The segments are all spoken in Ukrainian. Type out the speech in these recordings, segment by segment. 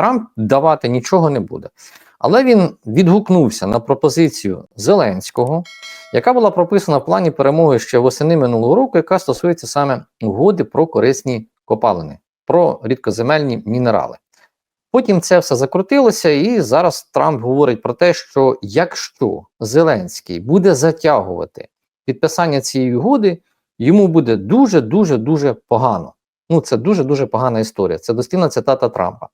Трамп давати нічого не буде. Але він відгукнувся на пропозицію Зеленського, яка була прописана в плані перемоги ще восени минулого року, яка стосується саме угоди про корисні копалини, про рідкоземельні мінерали. Потім це все закрутилося, і зараз Трамп говорить про те, що якщо Зеленський буде затягувати підписання цієї угоди, йому буде дуже дуже дуже погано. Ну, це дуже дуже погана історія. Це дослівна цитата Трампа.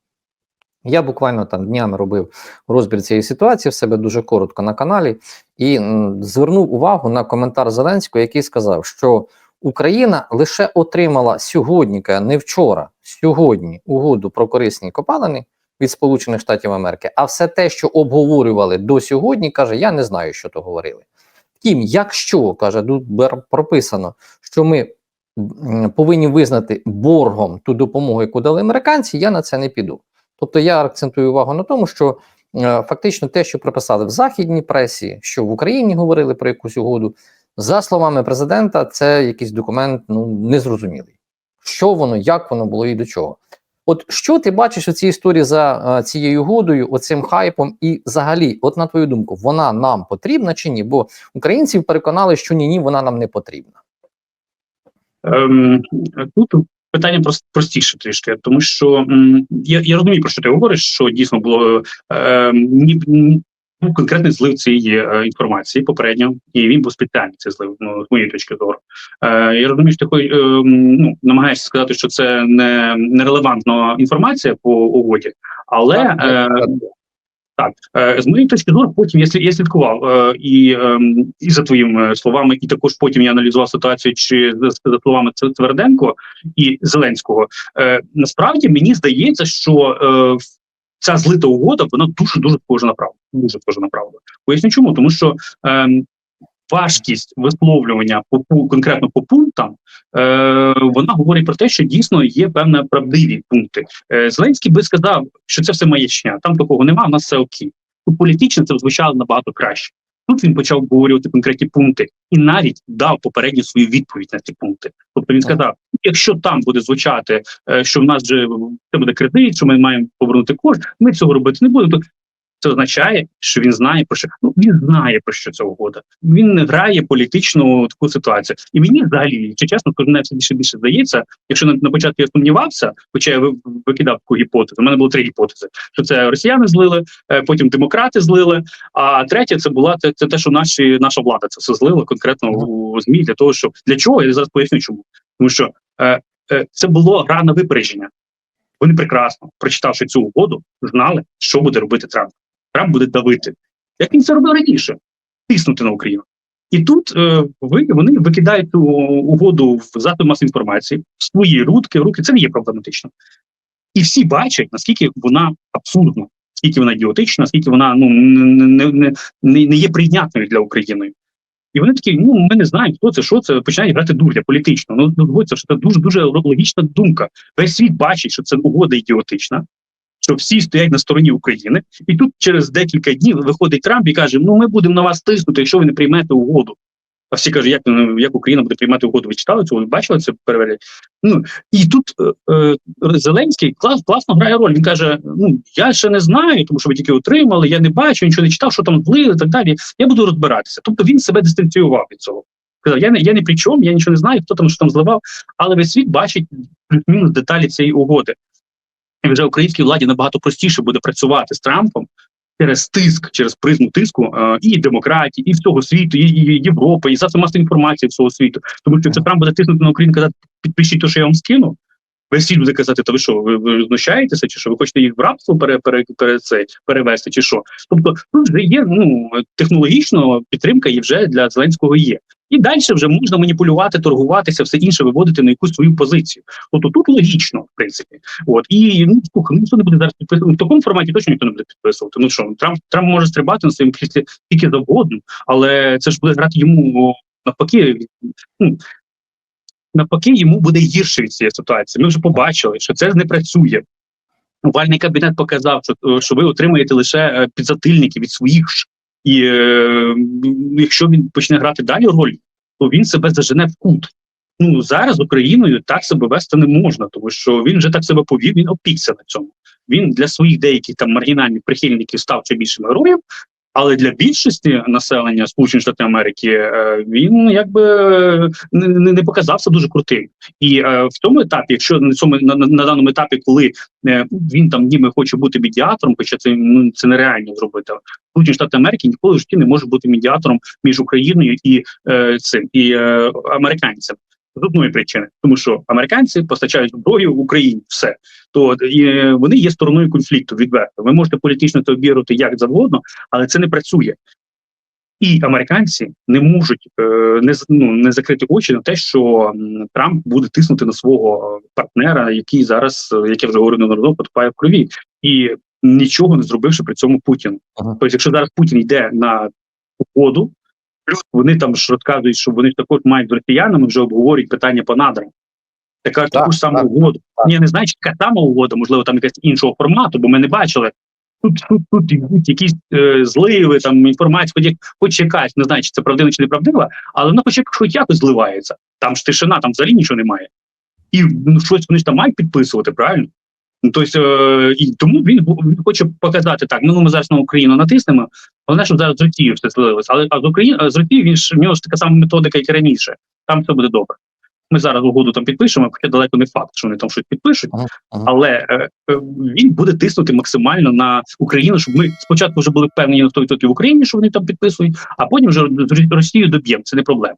Я буквально там днями робив розбір цієї ситуації в себе дуже коротко на каналі і звернув увагу на коментар Зеленського, який сказав, що Україна лише отримала сьогодні, не вчора, сьогодні угоду про корисні копалини від Сполучених Штатів Америки, а все те, що обговорювали до сьогодні, каже, я не знаю, що то говорили. Втім, якщо каже, тут прописано, що ми повинні визнати боргом ту допомогу, яку дали американці, я на це не піду. Тобто я акцентую увагу на тому, що е, фактично те, що прописали в західній пресі, що в Україні говорили про якусь угоду, за словами президента, це якийсь документ ну незрозумілий. Що воно, як воно було і до чого. От що ти бачиш у цій історії за е, цією угодою, оцим хайпом, і взагалі, от на твою думку, вона нам потрібна чи ні? Бо українців переконали, що ні, ні, вона нам не потрібна. Ем, тут питання прос- простіше трішки, тому що м, я, я розумію, про що ти говориш, що дійсно було е, ні, ні- був конкретний злив цієї е, інформації попередньо, і він був спеціальний цей злив, ну, з моєї точки зору. Е, я розумію, що ти е, ну, намагаєшся сказати, що це не нерелевантна інформація по угоді, але Так, е, так, е, з моєї точки зору, потім я, я слідкував е, і, ем, і за твоїми словами, і також потім я аналізував ситуацію, чи за, словами Тверденко і Зеленського. Е, насправді мені здається, що ця злита угода вона дуже дуже схожа на правду. Дуже схожа на правду. Поясню чому, тому що ем, важкість висловлювання по конкретно по пунктам, е, вона говорить про те, що дійсно є певні правдиві пункти. Е, Зеленський би сказав, що це все маячня, там такого нема, у нас все окей. Тут політично це звучало набагато краще. Тут він почав обговорювати конкретні пункти і навіть дав попередню свою відповідь на ці пункти. Тобто він сказав: якщо там буде звучати, е, що в нас же це буде кредит, що ми маємо повернути кошт, ми цього робити не будемо. Це означає, що він знає про що ну він знає про що ця угода. Він не грає політичну таку ситуацію. І мені взагалі, чи чесно, кожен все більше більше здається. Якщо на, на початку я сумнівався, хоча я ви- викидав таку гіпотезу. У мене було три гіпотези: що це росіяни злили, е, потім демократи злили. А третє, це була це, це те, що наші наша влада це все злила конкретно у змі для того, щоб для чого я зараз поясню, чому тому, що е, е, це було гра на випередження. Вони прекрасно, прочитавши цю угоду, знали, що буде робити Трамп. Трамп буде давити. Як він це робив раніше, тиснути на Україну. І тут е, ви вони викидають цю угоду в засоби масової інформації в свої руки, руки. Це не є проблематично. І всі бачать, наскільки вона абсурдна, наскільки вона ідіотична, наскільки вона ну не, не, не, не, є прийнятною для України. І вони такі, ну ми не знаємо, хто це, що це, починають грати дурня політично. Ну доводиться, що це дуже дуже логічна думка. Весь світ бачить, що це угода ідіотична, що всі стоять на стороні України, і тут через декілька днів виходить Трамп і каже: Ну ми будемо на вас тиснути, якщо ви не приймете угоду. А всі кажуть, як, ну, як Україна буде приймати угоду? Ви читали цього? Ви бачили це перевелять? Ну і тут е, е, Зеленський клас, класно грає роль. Він каже: Ну я ще не знаю, тому що ви тільки отримали, я не бачу, нічого не читав, що там злили так далі. Я буду розбиратися. Тобто він себе дистанціював від цього. Сказав, я не я не при чому, я нічого не знаю, хто там що там зливав, але весь світ бачить плюс-мінус деталі цієї угоди. Вже українській владі набагато простіше буде працювати з Трампом через тиск, через призму тиску е, і демократії, і всього світу, і, і Європи, і засоби масової інформації всього світу. Тому що якщо Трамп буде тиснути на Україну, казати, підпишіть те, що я вам скину. Весь світ буде казати, то ви що, ви, ви знущаєтеся, чи що ви хочете їх в рабство пере, пере, пере, це, перевести, чи що? Тобто тут вже є ну технологічно підтримка і вже для Зеленського є. І далі вже можна маніпулювати, торгуватися, все інше виводити на якусь свою позицію. Тобто тут логічно, в принципі. От і ну слухай, ну ніхто не буде зараз підписувати. В такому форматі точно ніхто не буде підписувати. Ну що, Трамп Трамп може стрибати на своєму кріслі тільки завгодно, але це ж буде грати йому навпаки. Ну, навпаки, йому буде гірше від цієї ситуації. Ми вже побачили, що це не працює. Овальний кабінет показав, що, що ви отримаєте лише е, підзатильники від своїх ж. І е, якщо він почне грати далі роль, то він себе зажене в кут. Ну зараз Україною так себе вести не можна, тому що він вже так себе повів, він опікся на цьому. він для своїх деяких там маргінальних прихильників став ще більшим героєм. Але для більшості населення Сполучених Штатів Америки е, він якби е, не, не показався дуже крутим. І е, в цьому етапі, якщо на цьому на, на, даному етапі, коли е, він там ніби хоче бути медіатором, хоча це ну це нереально зробити. Сполучені Штати Америки ніколи в житті не може бути медіатором між Україною і цим і американцем. З одної причини, тому що американці постачають зброю Україні, все то е, вони є стороною конфлікту відверто. Ви можете політично це обірувати як завгодно, але це не працює. І американці не можуть е, не ну, не закрити очі на те, що Трамп буде тиснути на свого партнера, який зараз, е, як я вже говорив неодноразово, потопає в крові, і нічого не зробивши при цьому Путіну. Ага. Тобто, якщо зараз Путін йде на угоду, плюс вони там ж розказують, що вони також мають з росіянами вже обговорюють питання по надрам. Така таку ж саму так, угоду. Ні, не знаю, чи така сама угода, можливо, там якась іншого формату, бо ми не бачили. Тут, тут, тут йдуть якісь е, зливи, там інформація, хоч, хоч якась, не знаю, чи це правдива чи неправдива, але вона хоч, хоч якось зливається. Там ж тишина, там взагалі нічого немає. І ну, щось вони ж там мають підписувати, правильно? Тобто, і тому він, він хоче показати так: ну ми зараз на Україну натиснемо, головне, щоб зараз з Росією все злилося. Але а з України з Росією він ж в нього ж така сама методика, як і раніше. Там все буде добре. Ми зараз угоду там підпишемо, хоча далеко не факт, що вони там щось підпишуть, Ага, ага. але е, е, він буде тиснути максимально на Україну, щоб ми спочатку вже були впевнені на 100% в Україні, що вони там підписують, а потім вже з Росією доб'ємо. Це не проблема.